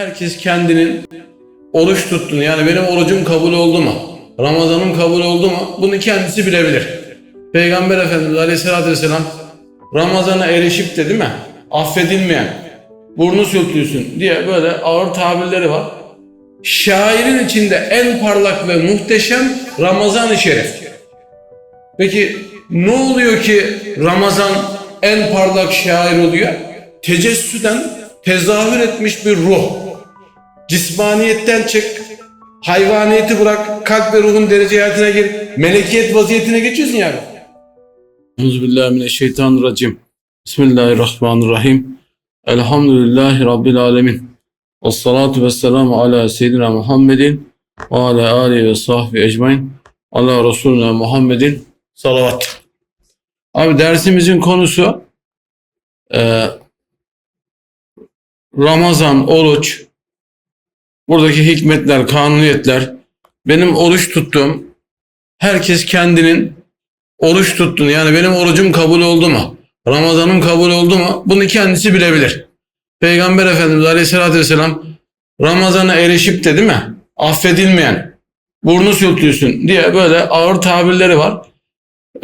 Herkes kendinin oruç tuttuğunu yani benim orucum kabul oldu mu? Ramazanım kabul oldu mu? Bunu kendisi bilebilir. Peygamber Efendimiz Aleyhisselatü Vesselam Ramazana erişip de değil mi? Affedilmeyen, burnu sürtülsün diye böyle ağır tabirleri var. Şairin içinde en parlak ve muhteşem Ramazan-ı Şerif. Peki ne oluyor ki Ramazan en parlak şair oluyor? Tecessüden tezahür etmiş bir ruh. Cismaniyetten çık, hayvaniyeti bırak, kalp ve ruhun derece hayatına gir, melekiyet vaziyetine geçiyorsun yani. Euzubillahimineşşeytanirracim. Bismillahirrahmanirrahim. Elhamdülillahi Rabbil alemin. Ve salatu ve selamu ala seyyidina Muhammedin ve ala alihi ve sahbihi ecmain. Ala Resulüne Muhammedin salavat. Abi dersimizin konusu e, Ramazan, oruç, buradaki hikmetler, kanuniyetler, benim oruç tuttuğum, herkes kendinin oruç tuttuğunu, yani benim orucum kabul oldu mu, Ramazanım kabul oldu mu, bunu kendisi bilebilir. Peygamber Efendimiz Aleyhisselatü Vesselam Ramazan'a erişip de değil mi, affedilmeyen, burnu sürtülsün diye böyle ağır tabirleri var.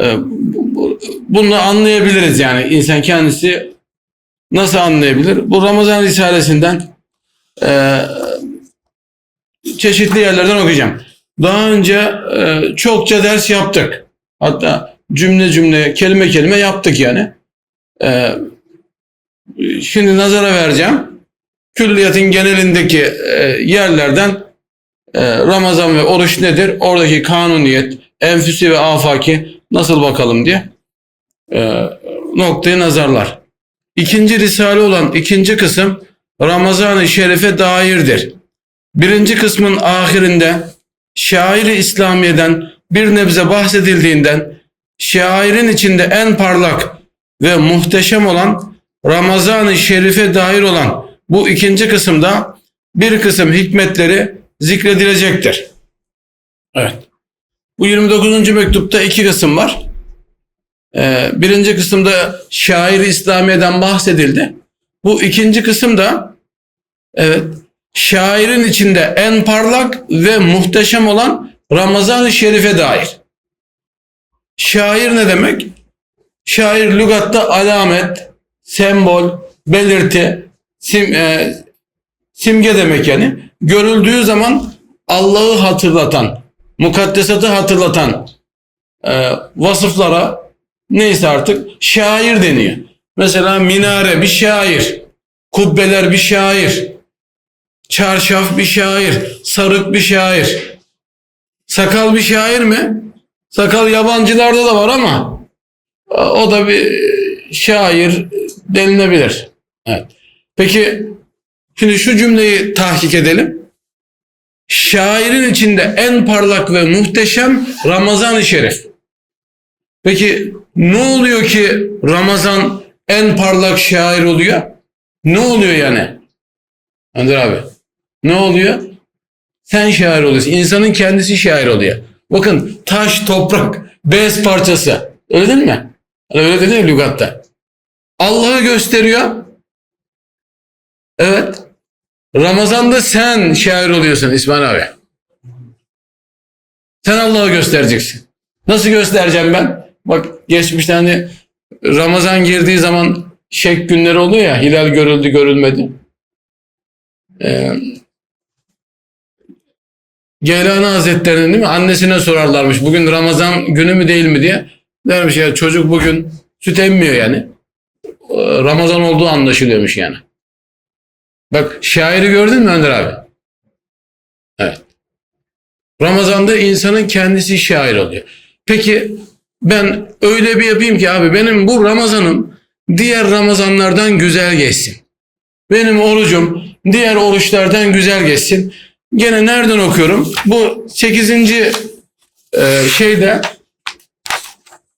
Ee, bu- bu- bunu anlayabiliriz yani insan kendisi nasıl anlayabilir? Bu Ramazan Risalesinden e, çeşitli yerlerden okuyacağım. Daha önce e, çokça ders yaptık. Hatta cümle cümle, kelime kelime yaptık yani. E, şimdi nazara vereceğim. Külliyatın genelindeki e, yerlerden e, Ramazan ve oruç nedir? Oradaki kanuniyet, enfüsi ve afaki nasıl bakalım diye e, noktayı nazarlar. İkinci risale olan ikinci kısım Ramazan-ı Şerif'e dairdir. Birinci kısmın ahirinde şairi İslamiye'den bir nebze bahsedildiğinden şairin içinde en parlak ve muhteşem olan Ramazan-ı Şerif'e dair olan bu ikinci kısımda bir kısım hikmetleri zikredilecektir. Evet. Bu 29. mektupta iki kısım var. Ee, birinci kısımda şair İslamiye'den bahsedildi. Bu ikinci kısımda evet şairin içinde en parlak ve muhteşem olan Ramazan-ı Şerif'e dair. Şair ne demek? Şair lügatta alamet, sembol, belirti, sim, e, simge demek yani. Görüldüğü zaman Allah'ı hatırlatan, mukaddesatı hatırlatan e, vasıflara neyse artık şair deniyor. Mesela minare bir şair, kubbeler bir şair, çarşaf bir şair, sarık bir şair. Sakal bir şair mi? Sakal yabancılarda da var ama o da bir şair denilebilir. Evet. Peki şimdi şu cümleyi tahkik edelim. Şairin içinde en parlak ve muhteşem Ramazan-ı Şerif. Peki ne oluyor ki Ramazan en parlak şair oluyor? Ne oluyor yani? Önder abi. Ne oluyor? Sen şair oluyorsun. İnsanın kendisi şair oluyor. Bakın taş, toprak, bez parçası. Öyle değil mi? Öyle dedi ya lügatta. Allah'ı gösteriyor. Evet. Ramazan'da sen şair oluyorsun İsmail abi. Sen Allah'ı göstereceksin. Nasıl göstereceğim ben? Bak geçmişte hani Ramazan girdiği zaman şek günleri oluyor ya. Hilal görüldü görülmedi. Ee, Geylani Hazretleri'nin değil mi? Annesine sorarlarmış. Bugün Ramazan günü mü değil mi diye. Dermiş ya çocuk bugün süt emmiyor yani. Ramazan olduğu anlaşılıyormuş yani. Bak şairi gördün mü Önder abi? Evet. Ramazan'da insanın kendisi şair oluyor. Peki ben öyle bir yapayım ki abi benim bu Ramazan'ım diğer Ramazanlardan güzel geçsin. Benim orucum diğer oruçlardan güzel geçsin. Gene nereden okuyorum? Bu 8. e, şeyde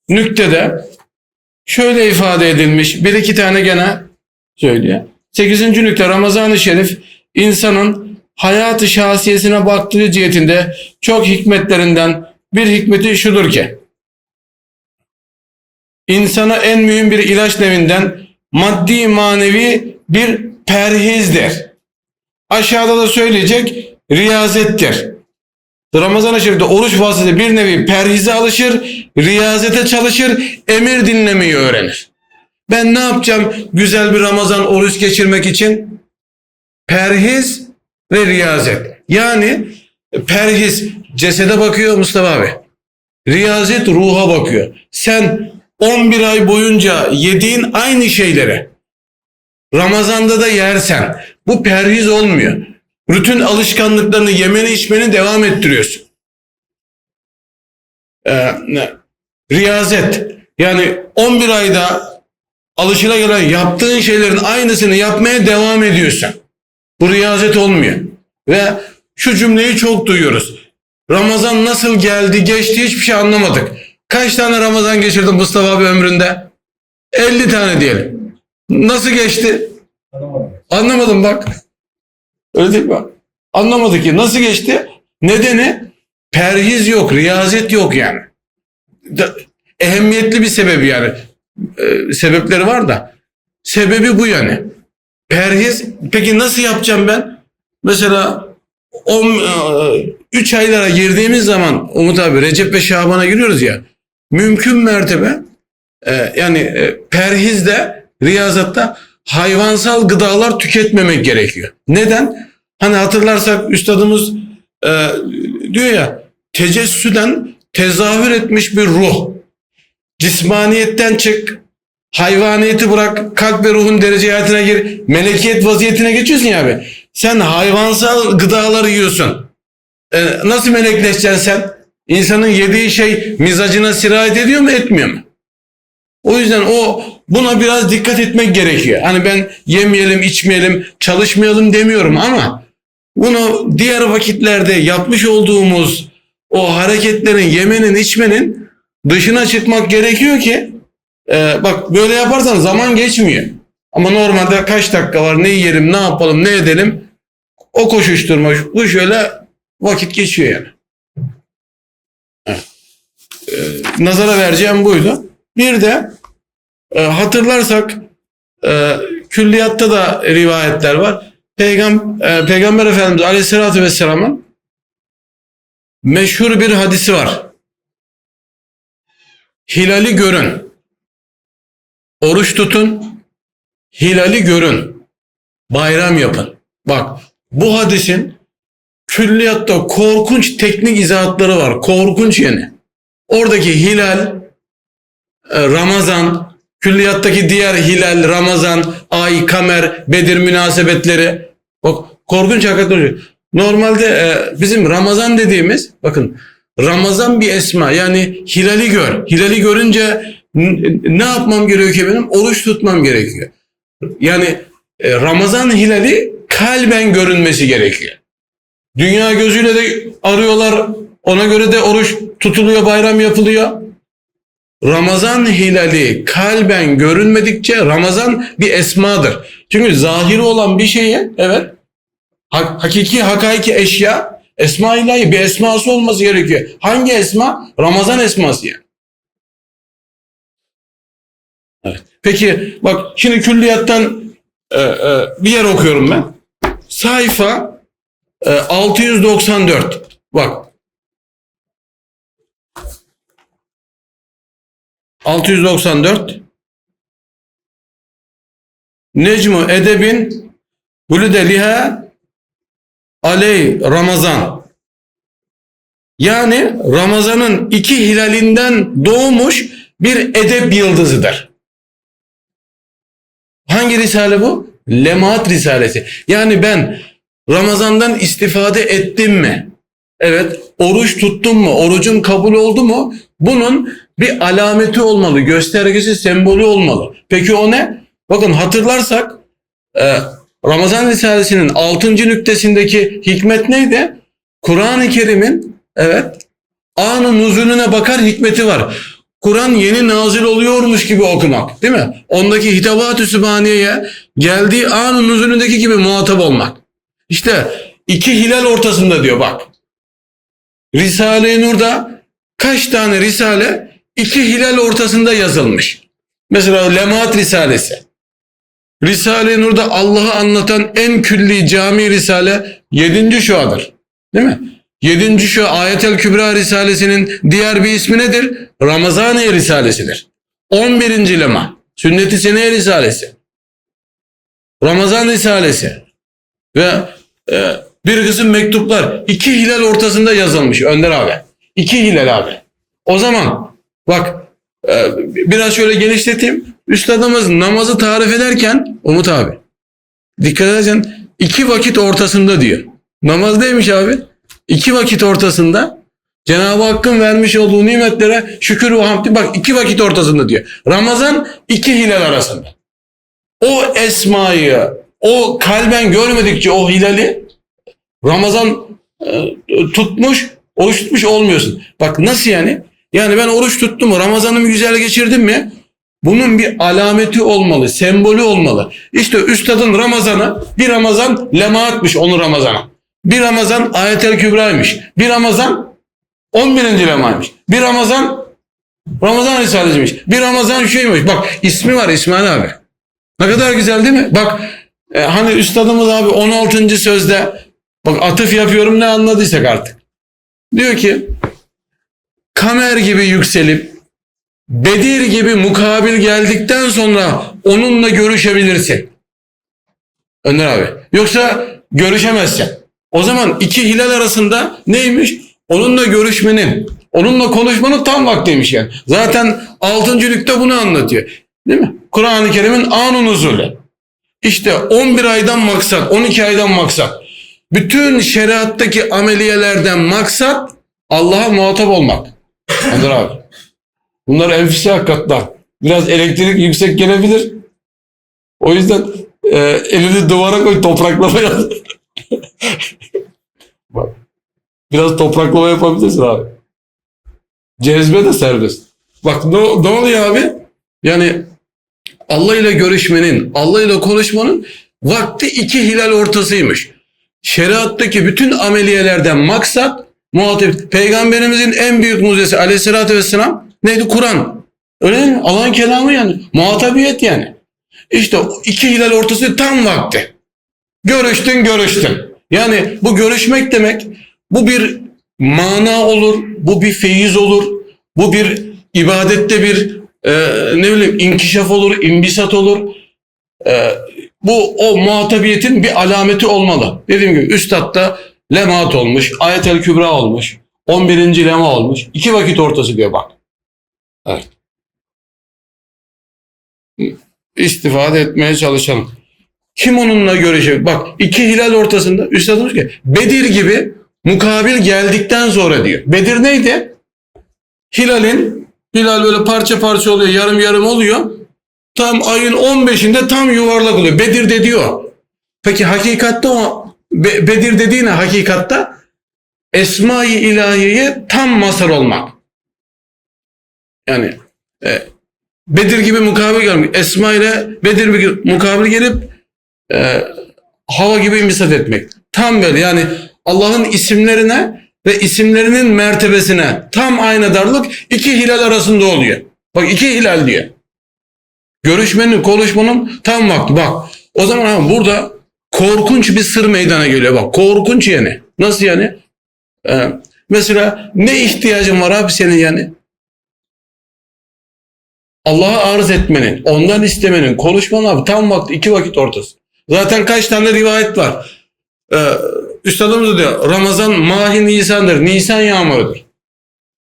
nüktede şöyle ifade edilmiş. Bir iki tane gene söylüyor. 8. nükte Ramazan-ı Şerif insanın hayatı şahsiyesine baktığı cihetinde çok hikmetlerinden bir hikmeti şudur ki insana en mühim bir ilaç nevinden maddi manevi bir perhizdir. aşağıda da söyleyecek riyazettir. Ramazan-ı Şerif'te oruç vasıtasıyla bir nevi perhize alışır, riyazete çalışır, emir dinlemeyi öğrenir. Ben ne yapacağım güzel bir Ramazan oruç geçirmek için? Perhiz ve riyazet. Yani perhiz cesede bakıyor Mustafa abi. Riyazet ruha bakıyor. Sen 11 ay boyunca yediğin aynı şeyleri Ramazan'da da yersen bu perhiz olmuyor. Bütün alışkanlıklarını yemeni içmeni devam ettiriyorsun. Ee, riyazet yani 11 ayda alışıla yaptığın şeylerin aynısını yapmaya devam ediyorsun. Bu riyazet olmuyor. Ve şu cümleyi çok duyuyoruz. Ramazan nasıl geldi geçti hiçbir şey anlamadık. Kaç tane Ramazan geçirdin Mustafa abi ömründe? 50 tane diyelim. Nasıl geçti? Anlamadım bak. Öyle değil mi? Anlamadık ki. Nasıl geçti? Nedeni perhiz yok, riyazet yok yani. Da- ehemmiyetli bir sebebi yani. Ee, sebepleri var da. Sebebi bu yani. Perhiz. Peki nasıl yapacağım ben? Mesela 3 aylara girdiğimiz zaman Umut abi Recep ve Şaban'a giriyoruz ya. Mümkün mertebe e, yani e, perhizde, riyazatta hayvansal gıdalar tüketmemek gerekiyor. Neden? Hani hatırlarsak üstadımız e, diyor ya tecessüden tezahür etmiş bir ruh. Cismaniyetten çık, hayvaniyeti bırak, kalp ve ruhun derece hayatına gir, melekiyet vaziyetine geçiyorsun ya abi. Sen hayvansal gıdalar yiyorsun. E, nasıl melekleşeceksin sen? İnsanın yediği şey mizacına sirayet ediyor mu etmiyor mu? O yüzden o buna biraz dikkat etmek gerekiyor. Hani ben yemeyelim, içmeyelim, çalışmayalım demiyorum ama bunu diğer vakitlerde yapmış olduğumuz o hareketlerin, yemenin, içmenin dışına çıkmak gerekiyor ki e, bak böyle yaparsan zaman geçmiyor. Ama normalde kaç dakika var, ne yiyelim, ne yapalım, ne edelim o koşuşturma, bu şöyle vakit geçiyor yani. Evet. E, nazara vereceğim buydu. Bir de e, hatırlarsak e, külliyatta da rivayetler var. Peygam, e, Peygamber Efendimiz Aleyhisselatü Vesselam'ın meşhur bir hadisi var. Hilali görün. Oruç tutun. Hilali görün. Bayram yapın. Bak bu hadisin külliyatta korkunç teknik izahatları var. Korkunç yani. Oradaki hilal, Ramazan, külliyattaki diğer hilal, Ramazan, ay, kamer, Bedir münasebetleri. Bak korkunç hakikaten oluyor. Normalde e, bizim Ramazan dediğimiz bakın Ramazan bir esma yani hilali gör. Hilali görünce ne yapmam gerekiyor ki benim? Oruç tutmam gerekiyor. Yani e, Ramazan hilali kalben görünmesi gerekiyor. Dünya gözüyle de arıyorlar. Ona göre de oruç tutuluyor, bayram yapılıyor. Ramazan hilali kalben görünmedikçe Ramazan bir esmadır. Çünkü zahiri olan bir şeye evet ha- hakiki eşya esma ilahi bir esması olması gerekiyor. Hangi esma? Ramazan esması yani. Evet. Peki bak şimdi külliyattan e, e, bir yer okuyorum ben. Sayfa e, 694. Bak 694 Necmu Edebin Gülüde liha aley Ramazan yani Ramazan'ın iki hilalinden doğmuş bir edep yıldızıdır. Hangi risale bu? Lemaat Risalesi. Yani ben Ramazan'dan istifade ettim mi? Evet. Oruç tuttum mu? Orucum kabul oldu mu? Bunun bir alameti olmalı, göstergesi, sembolü olmalı. Peki o ne? Bakın hatırlarsak e, Ramazan Risalesi'nin 6. nüktesindeki hikmet neydi? Kur'an-ı Kerim'in evet anı nuzulüne bakar hikmeti var. Kur'an yeni nazil oluyormuş gibi okumak değil mi? Ondaki hitabat-ı sübhaniyeye geldiği anı nuzulündeki gibi muhatap olmak. İşte iki hilal ortasında diyor bak. Risale-i Nur'da kaç tane risale iki hilal ortasında yazılmış. Mesela Lemaat Risalesi. Risale-i Nur'da Allah'ı anlatan en külli cami risale 7. şuadır. Değil mi? 7. şu Ayetel Kübra Risalesi'nin diğer bir ismi nedir? Ramazaniye Risalesidir. 11. lema. Sünnet-i Seneye Risalesi. Ramazan Risalesi. Ve e, bir kısım mektuplar iki hilal ortasında yazılmış Önder abi. İki hilal abi. O zaman bak e, biraz şöyle genişleteyim. Üstadımız namazı tarif ederken Umut abi dikkat edersen iki vakit ortasında diyor. Namaz neymiş abi? İki vakit ortasında Cenab-ı Hakk'ın vermiş olduğu nimetlere şükür ve hamd. Bak iki vakit ortasında diyor. Ramazan iki hilal arasında. O esmayı, o kalben görmedikçe o hilali Ramazan e, tutmuş, oruç tutmuş olmuyorsun. Bak nasıl yani? Yani ben oruç tuttum, Ramazan'ımı güzel geçirdim mi? Bunun bir alameti olmalı, sembolü olmalı. İşte üstadın Ramazan'ı, bir Ramazan lemaatmış onu Ramazan'a. Bir Ramazan ayetel kübraymış. Bir Ramazan 11. lemaymış. Bir Ramazan Ramazan Risalesi'ymiş. Bir Ramazan şeymiş. Bak ismi var İsmail abi. Ne kadar güzel değil mi? Bak e, hani üstadımız abi 16. sözde bak atıf yapıyorum ne anladıysak artık. Diyor ki kamer gibi yükselip Bedir gibi mukabil geldikten sonra onunla görüşebilirsin. Önder abi. Yoksa görüşemezsin. O zaman iki hilal arasında neymiş? Onunla görüşmenin, onunla konuşmanın tam vaktiymiş yani. Zaten 6. lükte bunu anlatıyor. Değil mi? Kur'an-ı Kerim'in anun usulü. İşte 11 aydan maksat, 12 aydan maksat. Bütün şeriattaki ameliyelerden maksat Allah'a muhatap olmak. Önder abi. Bunlar enfisi hakikatler. Biraz elektrik yüksek gelebilir. O yüzden e, elini duvara koy topraklama yap. Bak. Biraz topraklama yapabilirsin abi. Cezbe de serbest. Bak ne, ne oluyor abi? Yani Allah ile görüşmenin, Allah ile konuşmanın vakti iki hilal ortasıymış. Şeriattaki bütün ameliyelerden maksat muhatip. Peygamberimizin en büyük muzesi aleyhissalatü vesselam neydi? Kur'an. Öyle mi? Allah'ın kelamı yani. Muhatabiyet yani. İşte iki hilal ortası tam vakti. Görüştün görüştün. Yani bu görüşmek demek bu bir mana olur, bu bir feyiz olur, bu bir ibadette bir e, ne bileyim inkişaf olur, imbisat olur. E, bu o muhatabiyetin bir alameti olmalı. Dediğim gibi üstadda lemaat olmuş, ayetel kübra olmuş, 11. lema olmuş. iki vakit ortası diyor bak. Evet. İstifade etmeye çalışalım. Kim onunla görecek? Bak iki hilal ortasında üstadımız ki Bedir gibi mukabil geldikten sonra diyor. Bedir neydi? Hilalin hilal böyle parça parça oluyor, yarım yarım oluyor. Tam ayın 15'inde tam yuvarlak oluyor. Bedir'de diyor. Peki hakikatte o Be- Bedir dediği ne hakikatta? Esma-i ilahiyeye tam mazhar olmak. Yani e, Bedir gibi mukabil gelmek. Esma ile Bedir gibi mukabil gelip e, hava gibi imsat etmek. Tam böyle yani Allah'ın isimlerine ve isimlerinin mertebesine tam aynı darlık iki hilal arasında oluyor. Bak iki hilal diyor. Görüşmenin, konuşmanın tam vakti. Bak o zaman ha, burada korkunç bir sır meydana geliyor. Bak korkunç yani. Nasıl yani? Ee, mesela ne ihtiyacın var abi senin yani? Allah'a arz etmenin, ondan istemenin, konuşmanın abi tam vakti iki vakit ortası. Zaten kaç tane rivayet var. Ee, üstadımız diyor Ramazan mahi Nisan'dır. Nisan yağmurudur.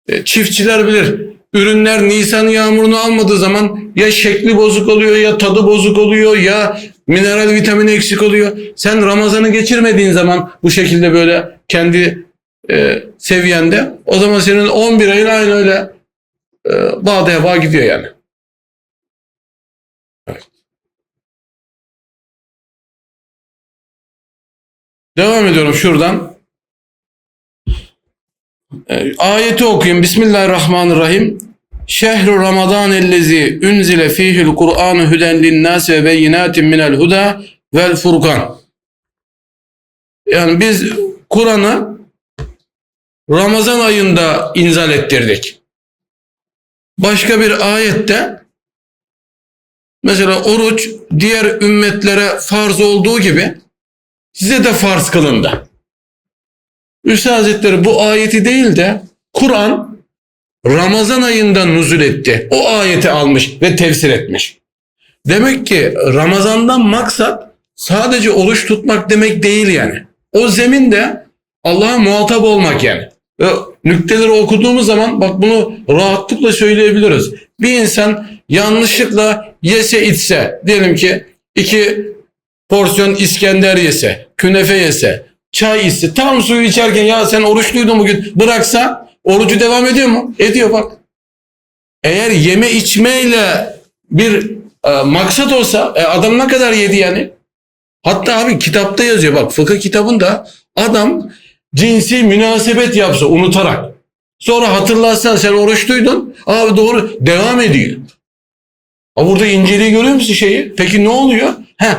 E, çiftçiler bilir. Ürünler Nisan yağmurunu almadığı zaman ya şekli bozuk oluyor ya tadı bozuk oluyor ya mineral vitamini eksik oluyor. Sen Ramazan'ı geçirmediğin zaman bu şekilde böyle kendi e, seviyende o zaman senin 11 ayın aynı öyle e, bağda heba gidiyor yani. Devam ediyorum şuradan. E, ayeti okuyayım. Bismillahirrahmanirrahim. Şehru Ramazan ellezi unzile fihil Kur'anu huden linnas ve beyinatin minel huda vel furkan. Yani biz Kur'an'ı Ramazan ayında inzal ettirdik. Başka bir ayette Mesela oruç diğer ümmetlere farz olduğu gibi size de farz kılındı. Üstad Hazretleri bu ayeti değil de Kur'an Ramazan ayında nuzul etti. O ayeti almış ve tefsir etmiş. Demek ki Ramazan'dan maksat sadece oruç tutmak demek değil yani. O zeminde Allah'a muhatap olmak yani. Ve nükteleri okuduğumuz zaman bak bunu rahatlıkla söyleyebiliriz. Bir insan yanlışlıkla yese içse diyelim ki iki porsiyon İskender yese, künefe yese, çay içse, tam suyu içerken ya sen oruçluydun bugün bıraksa orucu devam ediyor mu? Ediyor bak. Eğer yeme içmeyle bir e, maksat olsa e, adam ne kadar yedi yani? Hatta abi kitapta yazıyor bak fıkıh kitabında adam cinsi münasebet yapsa unutarak sonra hatırlarsan sen oruçluydun abi doğru devam ediyor. Ha burada inceliği görüyor musun şeyi? Peki ne oluyor? Heh,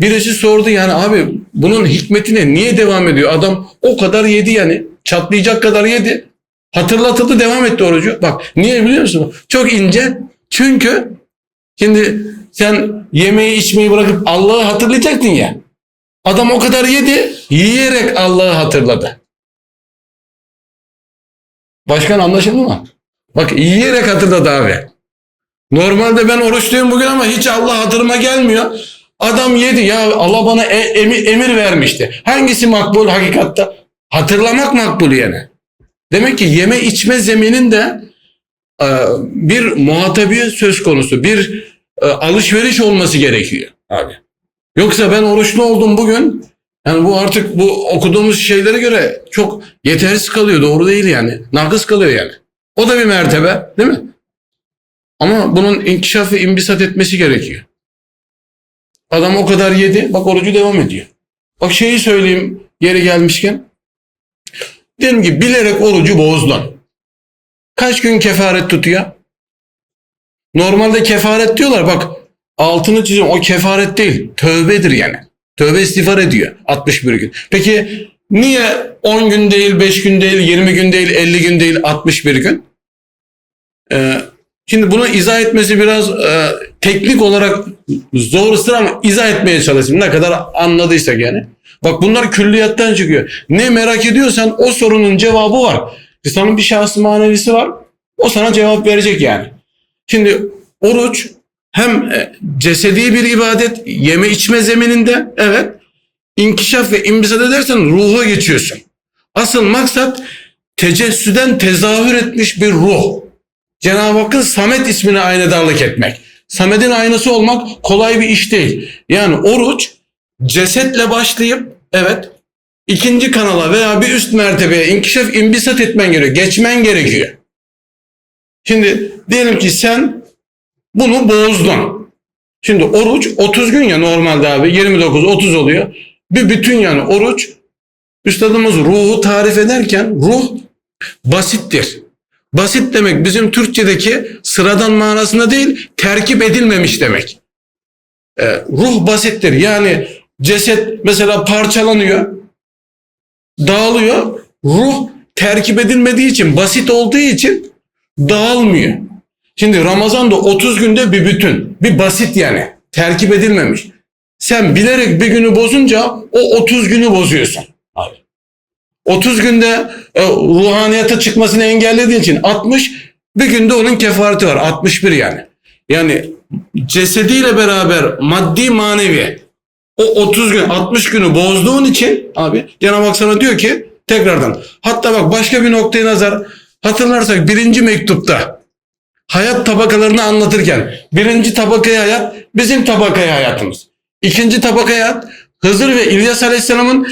birisi sordu yani abi bunun hikmetine niye devam ediyor? Adam o kadar yedi yani çatlayacak kadar yedi. Hatırlatıldı devam etti orucu. Bak niye biliyor musun? Çok ince. Çünkü şimdi sen yemeği içmeyi bırakıp Allah'ı hatırlayacaktın ya. Adam o kadar yedi, yiyerek Allah'ı hatırladı. Başkan anlaşıldı mı? Bak yiyerek hatırladı abi. Normalde ben oruçluyum bugün ama hiç Allah hatırıma gelmiyor. Adam yedi ya Allah bana e- emi- emir vermişti. Hangisi makbul hakikatta? Hatırlamak makbul yani. Demek ki yeme içme zemininde e, bir muhatabiyet söz konusu, bir e, alışveriş olması gerekiyor abi. Yoksa ben oruçlu oldum bugün. Yani bu artık bu okuduğumuz şeylere göre çok yetersiz kalıyor. Doğru değil yani. Nakıs kalıyor yani. O da bir mertebe değil mi? Ama bunun inkişaf ve imbisat etmesi gerekiyor. Adam o kadar yedi. Bak orucu devam ediyor. Bak şeyi söyleyeyim yeri gelmişken. Diyelim ki bilerek orucu bozdun. Kaç gün kefaret tutuyor? Normalde kefaret diyorlar bak altını çiziyorum o kefaret değil tövbedir yani. Tövbe istiğfar ediyor 61 gün. Peki niye 10 gün değil 5 gün değil 20 gün değil 50 gün değil 61 gün? Ee, şimdi bunu izah etmesi biraz e, teknik olarak zordur ama izah etmeye çalışayım ne kadar anladıysak yani. Bak bunlar külliyattan çıkıyor. Ne merak ediyorsan o sorunun cevabı var. İnsanın bir şahsı manevisi var. O sana cevap verecek yani. Şimdi oruç hem e, cesedi bir ibadet, yeme içme zemininde evet. İnkişaf ve imbisat edersen ruha geçiyorsun. Asıl maksat tecessüden tezahür etmiş bir ruh. Cenab-ı Hakk'ın Samet ismine aynadarlık etmek. Samet'in aynası olmak kolay bir iş değil. Yani oruç cesetle başlayıp evet ikinci kanala veya bir üst mertebeye inkişaf imbisat etmen gerekiyor. Geçmen gerekiyor. Şimdi diyelim ki sen bunu bozdun. Şimdi oruç 30 gün ya normalde abi 29 30 oluyor. Bir bütün yani oruç üstadımız ruhu tarif ederken ruh basittir. Basit demek bizim Türkçedeki sıradan manasında değil terkip edilmemiş demek. Ee, ruh basittir. Yani ceset mesela parçalanıyor, dağılıyor. Ruh terkip edilmediği için, basit olduğu için dağılmıyor. Şimdi Ramazan da 30 günde bir bütün. Bir basit yani. Terkip edilmemiş. Sen bilerek bir günü bozunca o 30 günü bozuyorsun. Abi. 30 günde e, ruhaniyata çıkmasını engellediğin için 60 bir günde onun kefareti var. 61 yani. Yani cesediyle beraber maddi manevi o 30 gün 60 günü bozduğun için abi Cenab-ı Hak sana diyor ki tekrardan hatta bak başka bir noktaya nazar hatırlarsak birinci mektupta hayat tabakalarını anlatırken birinci tabakaya hayat bizim tabakaya hayatımız. İkinci tabakaya hayat Hızır ve İlyas Aleyhisselam'ın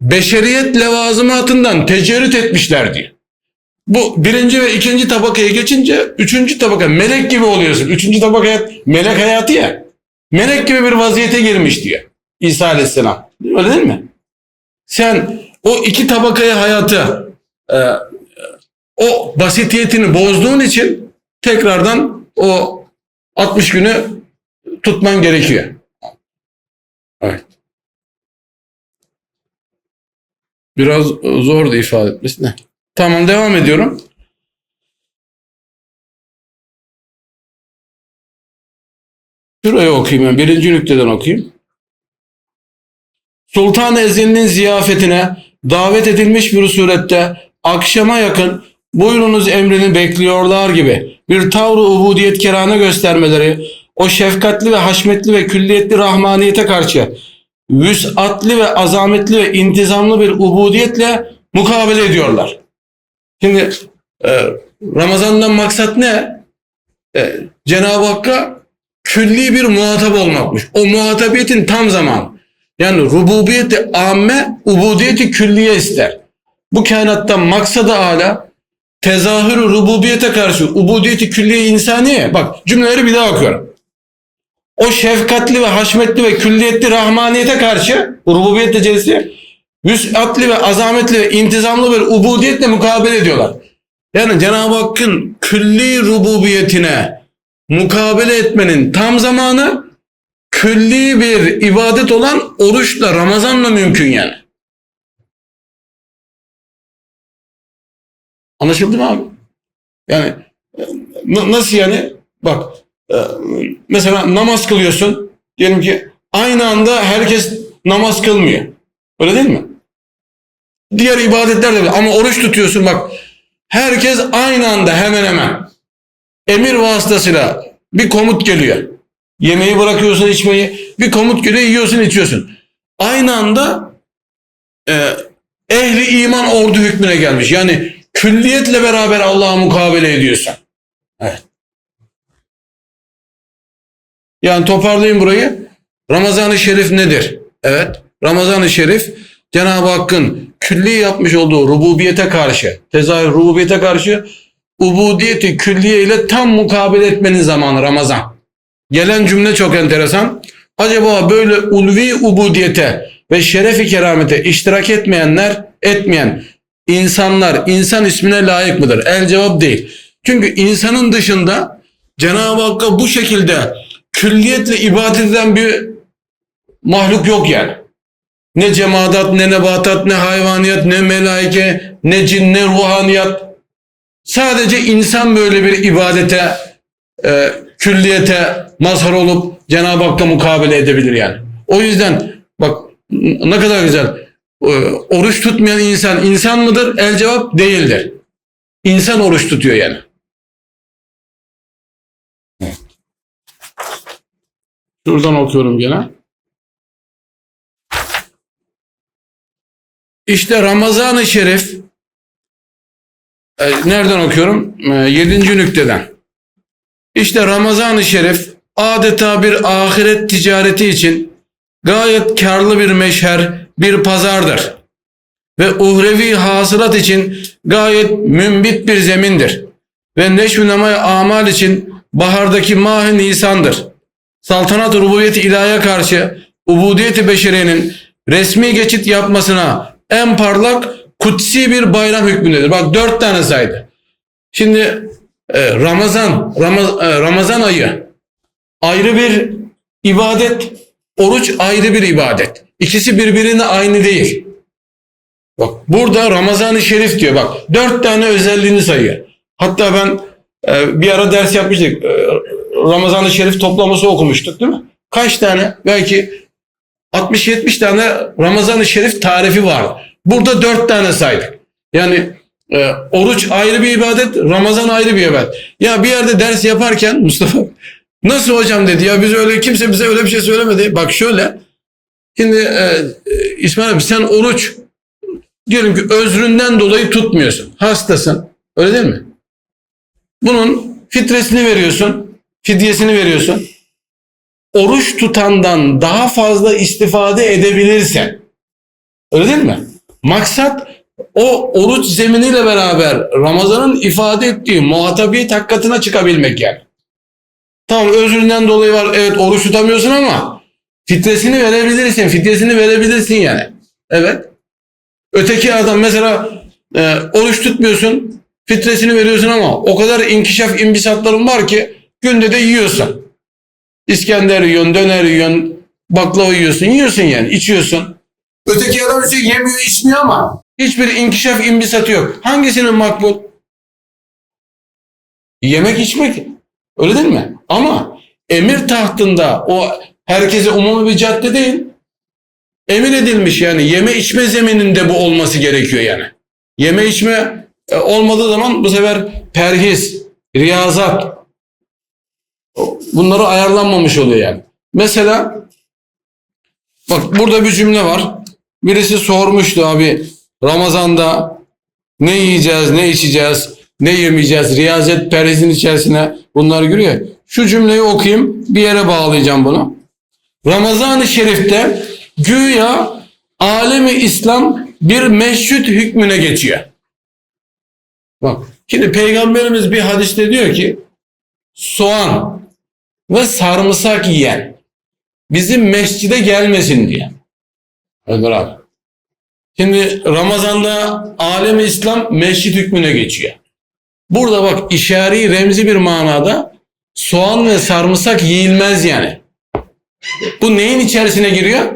beşeriyet levazımatından tecerrüt etmişler diyor. Bu birinci ve ikinci tabakaya geçince üçüncü tabaka melek gibi oluyorsun. Üçüncü tabaka hayat melek hayatı ya. Melek gibi bir vaziyete girmiş diyor İsa Aleyhisselam. Öyle değil mi? Sen o iki tabakaya hayatı e, o basitiyetini bozduğun için tekrardan o 60 günü tutman gerekiyor. Evet. Biraz zordu ifade etmesi de. Tamam devam ediyorum. Şuraya okuyayım ben. Birinci nükteden okuyayım. Sultan Ezin'in ziyafetine davet edilmiş bir surette akşama yakın buyurunuz emrini bekliyorlar gibi bir tavrı ubudiyet kerane göstermeleri o şefkatli ve haşmetli ve külliyetli rahmaniyete karşı vüsatli ve azametli ve intizamlı bir ubudiyetle mukabele ediyorlar. Şimdi e, Ramazan'dan maksat ne? E, Cenab-ı Hakk'a külli bir muhatap olmakmış. O muhatabiyetin tam zamanı. Yani rububiyeti amme, ubudiyeti külliye ister. Bu kainattan maksadı âlâ tezahürü rububiyete karşı ubudiyeti külliye insaniye. Bak cümleleri bir daha okuyorum. O şefkatli ve haşmetli ve külliyetli rahmaniyete karşı rububiyet derecesi vüsatli ve azametli ve intizamlı bir ubudiyetle mukabele ediyorlar. Yani Cenab-ı Hakk'ın külli rububiyetine mukabele etmenin tam zamanı külli bir ibadet olan oruçla, Ramazan'la mümkün yani. Anlaşıldı mı abi? Yani na- nasıl yani? Bak e, mesela namaz kılıyorsun. Diyelim ki aynı anda herkes namaz kılmıyor. Öyle değil mi? Diğer ibadetler de ama oruç tutuyorsun bak. Herkes aynı anda hemen hemen emir vasıtasıyla bir komut geliyor. Yemeği bırakıyorsun içmeyi. Bir komut geliyor yiyorsun içiyorsun. Aynı anda e, ehli iman ordu hükmüne gelmiş. Yani külliyetle beraber Allah'a mukabele ediyorsun. Evet. Yani toparlayayım burayı. Ramazan-ı Şerif nedir? Evet. Ramazan-ı Şerif Cenab-ı Hakk'ın külli yapmış olduğu rububiyete karşı, tezahür rububiyete karşı ubudiyeti külliye ile tam mukabele etmenin zamanı Ramazan. Gelen cümle çok enteresan. Acaba böyle ulvi ubudiyete ve şerefi keramete iştirak etmeyenler, etmeyen insanlar insan ismine layık mıdır? El cevap değil. Çünkü insanın dışında Cenab-ı Hakk'a bu şekilde külliyetle ibadet eden bir mahluk yok yani. Ne cemaat, ne nebatat, ne hayvaniyat, ne melaike, ne cin, ne ruhaniyat. Sadece insan böyle bir ibadete, e, külliyete mazhar olup Cenab-ı Hakk'a mukabele edebilir yani. O yüzden bak ne kadar güzel. E, oruç tutmayan insan insan mıdır? El cevap değildir. İnsan oruç tutuyor yani. Şuradan okuyorum gene. İşte Ramazan-ı Şerif e, nereden okuyorum? E, yedinci nükteden. İşte Ramazan-ı Şerif adeta bir ahiret ticareti için gayet karlı bir meşher, bir pazardır. Ve uhrevi hasılat için gayet mümbit bir zemindir. Ve nemay amal için bahardaki mah-ı nisandır. Saltanat-ı rububiyeti ilahiye karşı ubudiyeti beşeriyenin resmi geçit yapmasına en parlak kutsi bir bayram hükmündedir. Bak dört tane saydı. Şimdi e, Ramazan, Ramaz- e, Ramazan ayı ayrı bir ibadet, oruç ayrı bir ibadet. İkisi birbirine aynı değil. Bak burada Ramazan-ı Şerif diyor bak. Dört tane özelliğini sayıyor. Hatta ben e, bir ara ders yapmıştık. E, Ramazan-ı Şerif toplaması okumuştuk değil mi? Kaç tane? Belki 60-70 tane Ramazan-ı Şerif tarifi var. Burada dört tane saydık. Yani e, oruç ayrı bir ibadet, Ramazan ayrı bir ibadet. Ya bir yerde ders yaparken Mustafa nasıl hocam dedi ya biz öyle kimse bize öyle bir şey söylemedi. Bak şöyle. Şimdi e, İsmail abi sen oruç diyelim ki özründen dolayı tutmuyorsun. Hastasın. Öyle değil mi? Bunun fitresini veriyorsun. Fidyesini veriyorsun. Oruç tutandan daha fazla istifade edebilirsen. Öyle değil mi? Maksat o oruç zeminiyle beraber Ramazan'ın ifade ettiği muhatabiyet hakikatine çıkabilmek yani. Tamam özründen dolayı var evet oruç tutamıyorsun ama fitresini verebilirsin. Fidyesini verebilirsin yani. Evet. Öteki adam mesela e, oruç tutmuyorsun, fitresini veriyorsun ama o kadar inkişaf imbisatların var ki günde de yiyorsun. İskender yiyorsun, döner yiyorsun, baklava yiyorsun, yiyorsun yani, içiyorsun. Öteki adam ise yemiyor, içmiyor ama hiçbir inkişaf imbisatı yok. Hangisinin makbul? Yemek içmek. Öyle değil mi? Ama emir tahtında o herkese umumi bir cadde değil. Emir edilmiş yani yeme içme zemininde bu olması gerekiyor yani. Yeme içme e, olmadığı zaman bu sefer perhiz, riyazat bunları ayarlanmamış oluyor yani. Mesela bak burada bir cümle var. Birisi sormuştu abi Ramazan'da ne yiyeceğiz, ne içeceğiz, ne yemeyeceğiz, riyazet perhizin içerisine bunlar giriyor. Şu cümleyi okuyayım, bir yere bağlayacağım bunu. Ramazan-ı Şerif'te güya alemi İslam bir meşrut hükmüne geçiyor. Bak, şimdi Peygamberimiz bir hadiste diyor ki soğan ve sarımsak yiyen bizim mescide gelmesin diye. Ömer abi. Şimdi Ramazan'da alemi İslam mescid hükmüne geçiyor. Burada bak işari remzi bir manada soğan ve sarımsak yiyilmez yani. Bu neyin içerisine giriyor?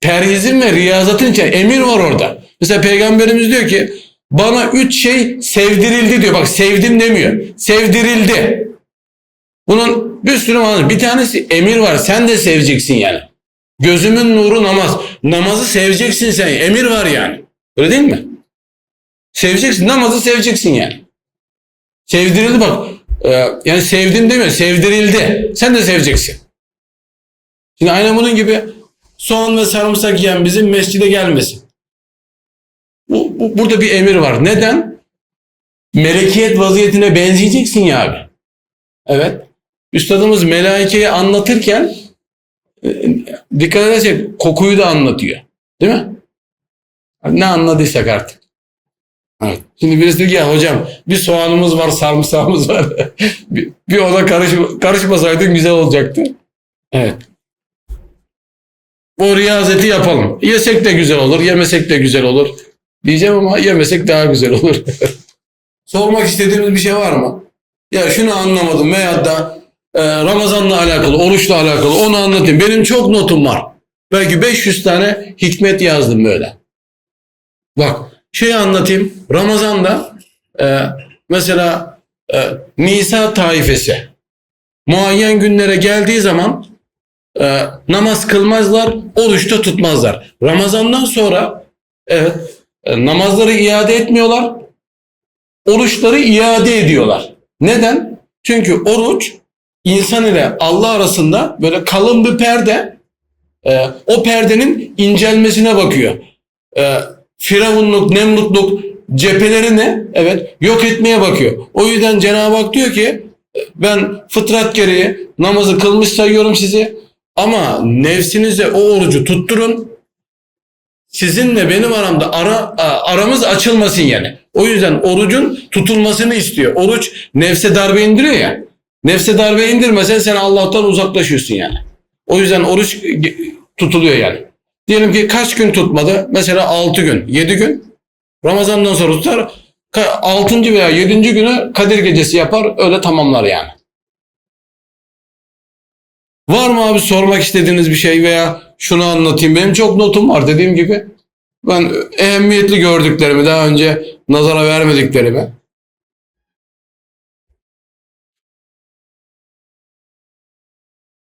Perhizin ve riyazatın içerisine. Emir var orada. Mesela Peygamberimiz diyor ki bana üç şey sevdirildi diyor. Bak sevdim demiyor. Sevdirildi. Bunun bir sürü manası. Bir tanesi emir var. Sen de seveceksin yani. Gözümün nuru namaz. Namazı seveceksin sen. Emir var yani. Öyle değil mi? Seveceksin. Namazı seveceksin yani. Sevdirildi bak. Ee, yani sevdim demiyor. Sevdirildi. Sen de seveceksin. Şimdi aynen bunun gibi soğan ve sarımsak yiyen bizim mescide gelmesin. Bu, bu- burada bir emir var. Neden? Melekiyet vaziyetine benzeyeceksin ya abi. Evet. Üstadımız melaikeyi anlatırken e, dikkat edersek kokuyu da anlatıyor. Değil mi? Ne anladıysak artık. Evet. Şimdi birisi diyor ki ya hocam bir soğanımız var, sarımsağımız var. bir, bir ona karış, karışmasaydın güzel olacaktı. Evet. O riyazeti yapalım. Yesek de güzel olur, yemesek de güzel olur. Diyeceğim ama yemesek daha güzel olur. Sormak istediğimiz bir şey var mı? Ya şunu anlamadım veyahut da e, Ramazan'la alakalı, oruçla alakalı onu anlatayım. Benim çok notum var. Belki 500 tane hikmet yazdım böyle. Bak şey anlatayım. Ramazan'da e, mesela e, Nisa taifesi muayyen günlere geldiği zaman e, namaz kılmazlar, oruçta tutmazlar. Ramazan'dan sonra evet e, namazları iade etmiyorlar, oruçları iade ediyorlar. Neden? Çünkü oruç insan ile Allah arasında böyle kalın bir perde. e, o perdenin incelmesine bakıyor. E, Firavunluk, Nemrutluk cephelerini evet yok etmeye bakıyor. O yüzden Cenab-ı Hak diyor ki ben fıtrat gereği namazı kılmış sayıyorum sizi ama nefsinize o orucu tutturun. Sizinle benim aramda ara, aramız açılmasın yani. O yüzden orucun tutulmasını istiyor. Oruç nefse darbe indiriyor ya. Nefse darbe indirmesen sen Allah'tan uzaklaşıyorsun yani. O yüzden oruç tutuluyor yani. Diyelim ki kaç gün tutmadı? Mesela 6 gün, 7 gün. Ramazan'dan sonra tutar. 6. veya 7. günü Kadir gecesi yapar, öyle tamamlar yani. Var mı abi sormak istediğiniz bir şey veya şunu anlatayım. Benim çok notum var dediğim gibi. Ben ehemmiyetli gördüklerimi daha önce nazara vermediklerimi.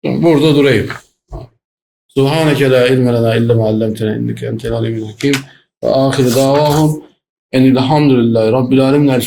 Burada durayım. Subhaneke la ilme lena illa ma allamtena inneke entel alimul hakim. Ve ahir davahum. Enilhamdülillahi rabbil alemin. El.